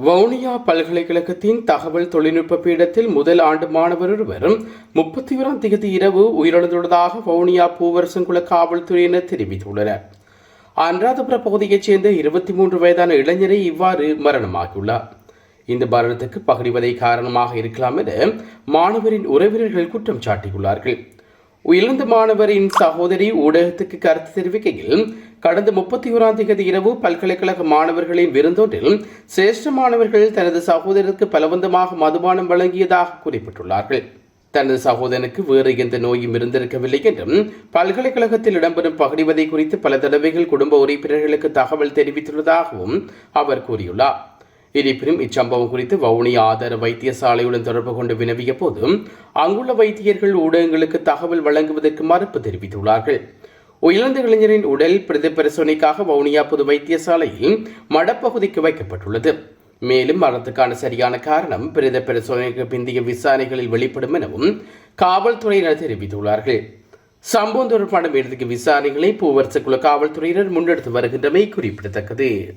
வவுனியா பல்கலைக்கழகத்தின் தகவல் தொழில்நுட்ப பீடத்தில் முதல் ஆண்டு மாணவர் ஒருவர் முப்பத்தி ஓராம் தேதி இரவு உயிரிழந்துள்ளதாக வவுனியா பூவரசங்குள காவல்துறையினர் தெரிவித்துள்ளனர். அனுராதபுர பகுதியைச் சேர்ந்த இருபத்தி மூன்று வயதான இளைஞரை இவ்வாறு மரணமாகியுள்ளார் இந்த மரணத்துக்கு பகிர்வதை காரணமாக இருக்கலாம் என மாணவரின் உறவினர்கள் குற்றம் சாட்டியுள்ளார்கள். உயர்ந்த மாணவரின் சகோதரி ஊடகத்துக்கு கருத்து தெரிவிக்கையில் கடந்த முப்பத்தி ஓராம் தேதி இரவு பல்கலைக்கழக மாணவர்களின் விருந்தொன்றில் சிரேஷ்ட மாணவர்கள் தனது சகோதரருக்கு பலவந்தமாக மதுபானம் வழங்கியதாக குறிப்பிட்டுள்ளார்கள். தனது சகோதரனுக்கு வேறு எந்த நோயும் இருந்திருக்கவில்லை என்றும் பல்கலைக்கழகத்தில் இடம்பெறும் பகிர்வதை குறித்து பல தடவைகள் குடும்ப உறுப்பினர்களுக்கு தகவல் தெரிவித்துள்ளதாகவும் அவர் கூறியுள்ளார். இருப்பினும் இச்சம்பவம் குறித்து வவுனியா ஆதார வைத்தியசாலையுடன் தொடர்பு கொண்டு வினவிய போது அங்குள்ள வைத்தியர்கள் ஊடகங்களுக்கு தகவல் வழங்குவதற்கு மறுப்பு தெரிவித்துள்ளார்கள். உயிரிழந்த இளைஞரின் உடல் பிரதி பரிசோதனைக்காக வவுனியா பொது வைத்தியசாலையில் மடப்பகுதிக்கு வைக்கப்பட்டுள்ளது. மேலும் மரணத்துக்கான சரியான காரணம் பிரேத பரிசோதனைக்கு பிந்தைய விசாரணைகளில் வெளிப்படும் எனவும் காவல்துறையினர் தெரிவித்துள்ளார்கள். சம்பவம் தொடர்பான மேலதிக விசாரணைகளை பூவரசக்குள காவல்துறையினர் முன்னெடுத்து வருகின்றமை குறிப்பிடத்தக்கது.